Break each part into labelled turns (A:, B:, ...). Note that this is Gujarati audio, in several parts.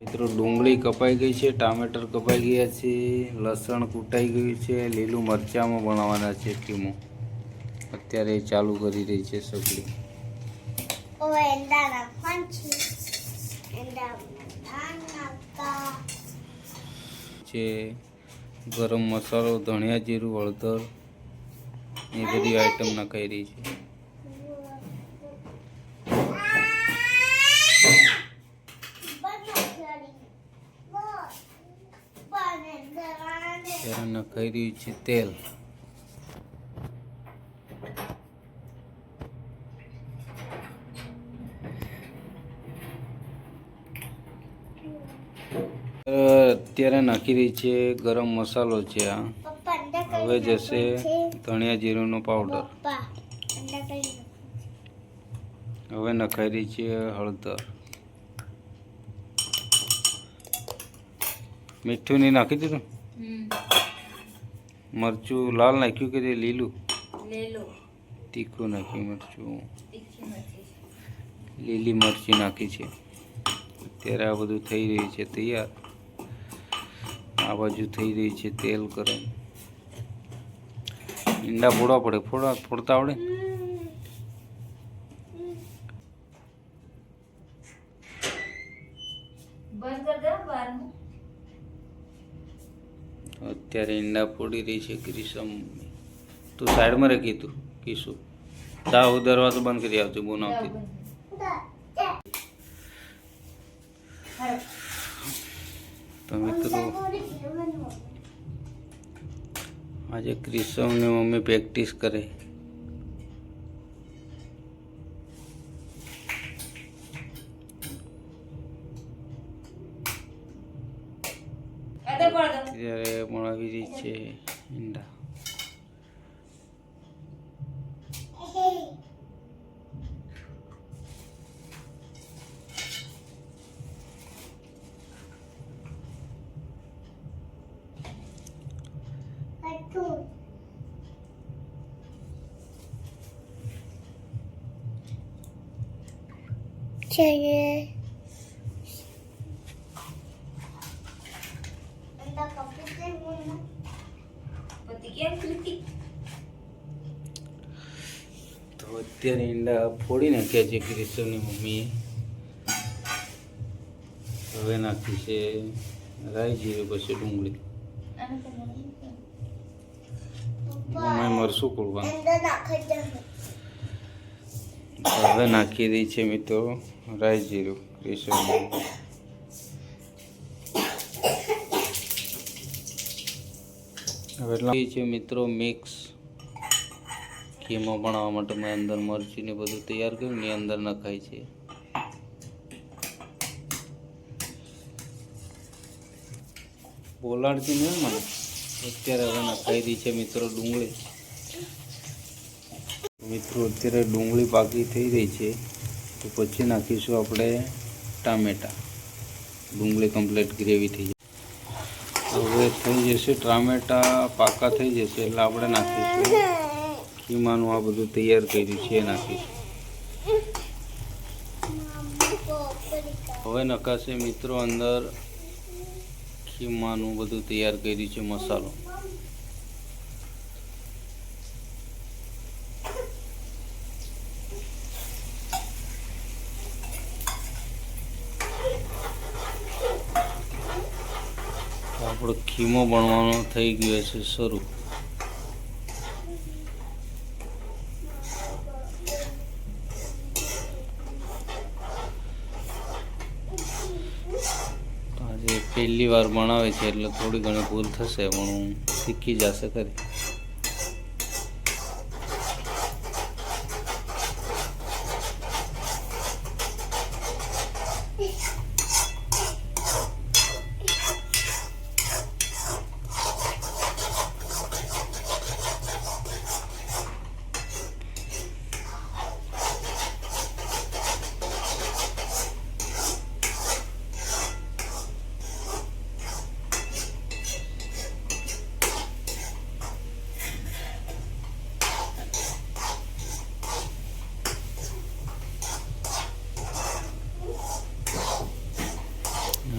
A: મિત્રો ડુંગળી કપાઈ ગઈ છે ટામેટર કપાઈ ગયા છે લસણ કૂટાઈ ગયું છે લીલું મરચાંમાં બનાવવાના છે કીમો અત્યારે ચાલુ કરી રહી છે સગડી. છે. ગરમ મસાલો ધણિયા જીરું હળદર એ બધી આઈટમ નખાઈ રહી છે. નખાઈ રહ્યું છે તેલ. અત્યારે નાખી રહી છે ગરમ મસાલો છે આ. હવે જશે ધનિયા જીરુંનો પાવડર હવે નખાઈ રહી છે હળદર. મીઠું નહીં નાખી દીધું? મરચું લાલ નાખ્યું કે લીલું? તીખું નાખ્યું મરચું. લીલી મરચી નાખી છે. અત્યારે આ બધું થઈ રહ્યું છે તૈયાર. આ બાજુ થઈ રહી છે તેલ ગરમ. ઈંડા ફોડવા પડે. ફોડવા ફોડતા આવડે?
B: બંધ કર દો
A: અત્યારે ઈંડા ફોડી રહી છે ગ્રીસમ. તું સાઈડમાં રાખી તું, કીશું. તા હું દરવાજો બંધ કરી આવજો બોન આવતી. તો મિત્રો, આજે ક્રિશવની મમ્મી પ્રેક્ટિસ કરે
B: આગળ પડ દો
A: ત્યારે મળાવી રહી છે ઈંડા
C: છે અંડા કપી દે મને
B: પતિ કેમ કીધી
A: તો અત્યારે ઈંડા ફોડી નાખ્યા છે ક્રિશવની મમ્મીએ. હવે નાખી છે રાઈ જીરું પછી ડુંગળી.
B: મને
A: એમાં કોળવાનું
C: નાખી દે
A: હવે. નાખી દઈ છે મિત્રો રાઈ જીરું ક્રિશવની હવે છે મિત્રો મિક્સ કીમો બનાવવા માટે મેં અંદર મરચી ને બધું તૈયાર કર્યું ને અંદર નખાય છે. બોલાડતી નહીં મને. અત્યારે હવે નખાઈ દી છે મિત્રો ડુંગળી. મિત્રો અત્યારે ડુંગળી પાકી થઈ રહી છે. તો પછી નાખીશું આપણે ટામેટા. ડુંગળી કમ્પ્લીટ ગ્રેવી થઈ જાય. હવે થઈ જશે ટામેટા પાકા થઈ જશે એટલે આપણે નાખીશું. કીમાનું આ બધું તૈયાર કર્યું છે નાખીશું. હવે નખાશે મિત્રો અંદર ખીમાનું બધું તૈયાર કર્યું છે મસાલો તો આપણો ખીમો બનવાનો થઈ ગયો છે શરૂ. આજે પહેલી વાર બનાવે છે એટલે થોડી ઘણી ભૂલ થશે, પણ હું શીખી જશે ખરી.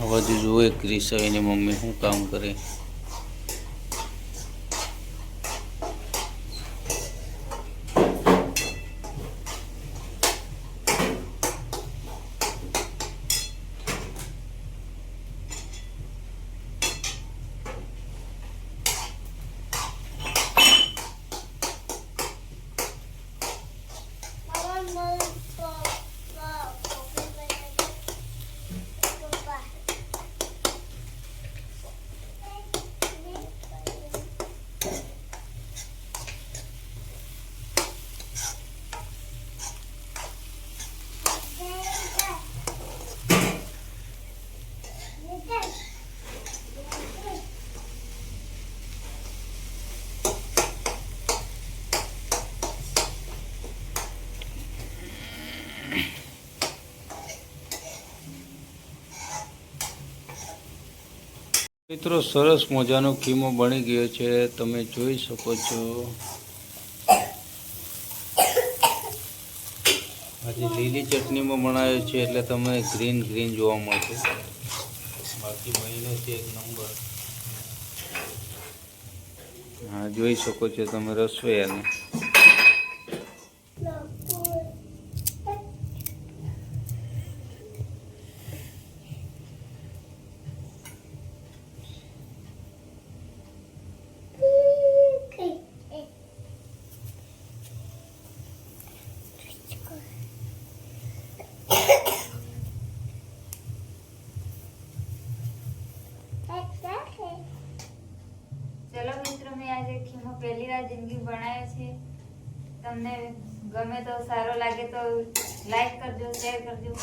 A: બાજુ જુઓ ક્રિશા એની મમ્મી શું કામ કરે. મિત્રો, સરસ મજાનો કીમો બની ગયો છે. તમે જોઈ શકો છો. આજે લીલી ચટણીમાં બનાવ્યો છે એટલે તમે ગ્રીન ગ્રીન જોવા મળશે. બાકી બનીને છે એક નંબર. હા, જોઈ શકો છો તમે રસોઈયાને.
B: ચલો મિત્રો, મેં આજે ખીમો પહેલી વાર જિંદગી બનાવ્યો છે. તમને ગમે તો સારો લાગે તો લાઈક કરજો શેર કરજો.